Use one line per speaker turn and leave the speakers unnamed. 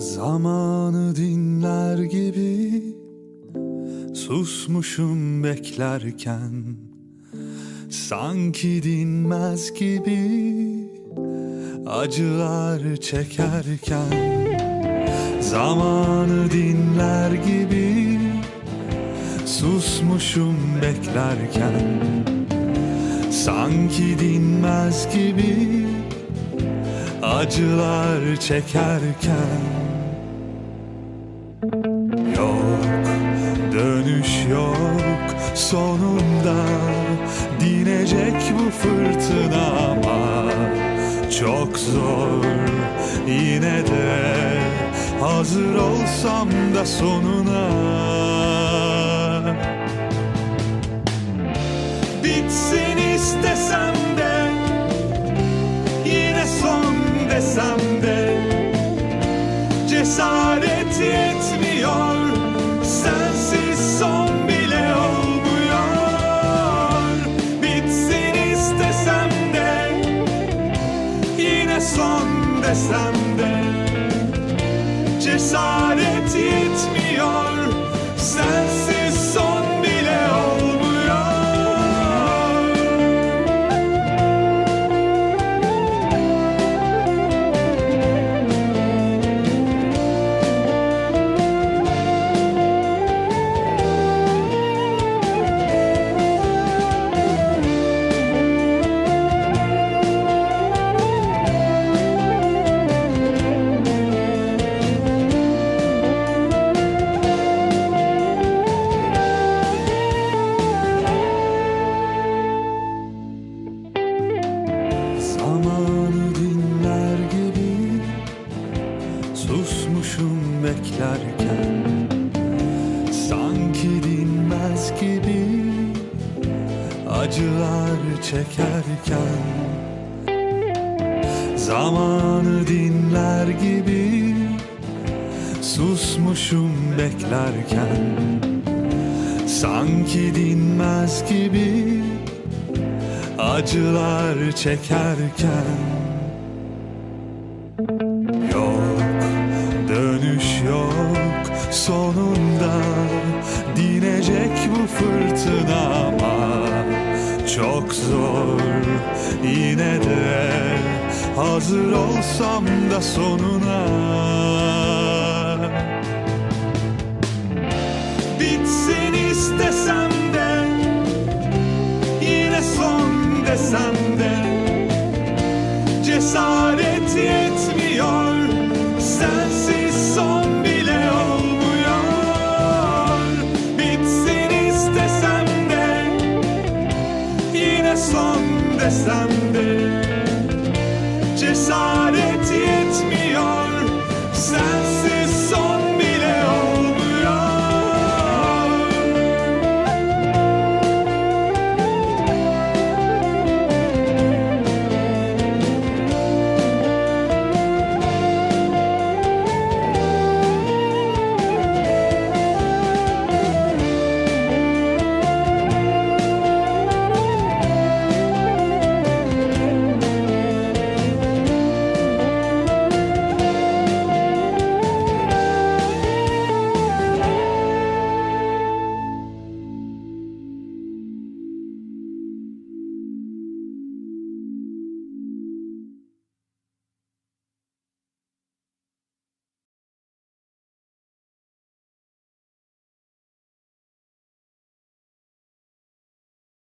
Zamanı dinler gibi Susmuşum beklerken Sanki dinmez gibi Acılar çekerken Zamanı dinler gibi Susmuşum beklerken Sanki dinmez gibi Acılar çekerken. Dönüş yok. Sonunda Dinecek bu fırtına ama Çok zor. Yine de Hazır olsam da sonuna. Bitsin istesem de Yine son desem de. Cesaret yetmiyor. Sensiz son desem de Cesaret yetmiyor Zamanı dinler gibi Susmuşum beklerken. Sanki dinmez gibi Acılar çekerken. Zamanı dinler gibi Susmuşum beklerken. Sanki dinmez gibi acılar çekerken Yok dönüş yok sonunda. Dinecek bu fırtına ama Çok zor. Yine de hazır olsam da sonuna. Bitsin istesem desem de Cesaret yetmiyor. Sensiz son bile olmuyor. Bitsin istesem de Yine son desem de Cesaret